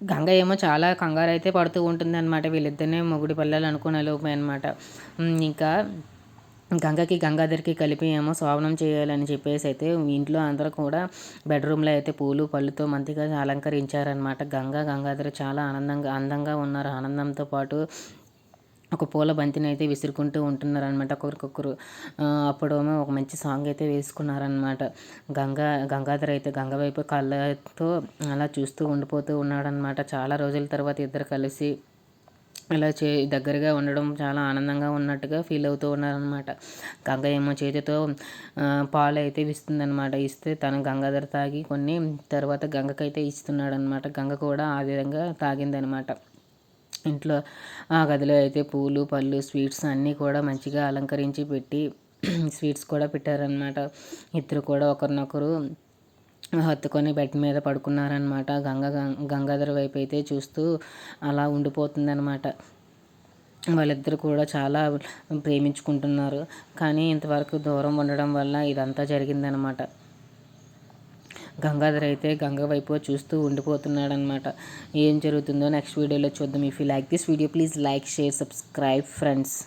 గంగ ఏమో చాలా కంగారు అయితే పడుతూ ఉంటుంది అనమాట వీళ్ళిద్దరినే మొగుడి పిల్లలు అనుకునే లోపే అనమాట ఇంకా గంగకి గంగాధర్కి కలిపి ఏమో శోభనం చేయాలని చెప్పేసి అయితే ఇంట్లో అందరూ కూడా బెడ్రూమ్లో అయితే పూలు పళ్ళుతో మంచిగా అలంకరించారనమాట గంగ గంగాధర్ చాలా ఆనందంగా అందంగా ఉన్నారు. ఆనందంతో పాటు ఒక పూల బంతిని అయితే విసురుకుంటూ ఉంటున్నారనమాట ఒకరికొకరు అప్పుడేమో ఒక మంచి సాంగ్ అయితే వేసుకున్నారనమాట గంగా గంగాధర్ అయితే గంగ వైపు కళ్ళతో అలా చూస్తూ ఉండిపోతూ ఉన్నాడనమాట చాలా రోజుల తర్వాత ఇద్దరు కలిసి ఇలా చే దగ్గరగా ఉండడం చాలా ఆనందంగా ఉన్నట్టుగా ఫీల్ అవుతూ ఉన్నారనమాట గంగ ఏమో చేతితో పాలు అయితే ఇస్తుందనమాట ఇస్తే తను గంగాధర్ తాగి కొన్ని తర్వాత గంగకైతే ఇస్తున్నాడనమాట గంగ కూడా ఆ విధంగా తాగిందనమాట ఇంట్లో ఆ గదిలో అయితే పూలు పళ్ళు స్వీట్స్ అన్నీ కూడా మంచిగా అలంకరించి పెట్టి స్వీట్స్ కూడా పెట్టారనమాట ఇద్దరు కూడా ఒకరినొకరు హత్తుకొని బెడ్ మీద పడుకున్నారనమాట గంగ గంగాధర వైపు అయితే చూస్తూ అలా ఉండిపోతుందనమాట వాళ్ళిద్దరు కూడా చాలా ప్రేమించుకుంటున్నారు. కానీ ఇంతవరకు దూరం ఉండడం వల్ల ఇదంతా జరిగిందనమాట గంగాధర్ అయితే గంగ వైపు చూస్తూ ఉండిపోతున్నాడనమాట ఏం జరుగుతుందో నెక్స్ట్ వీడియోలో చూద్దాం. If you like this video please like share subscribe friends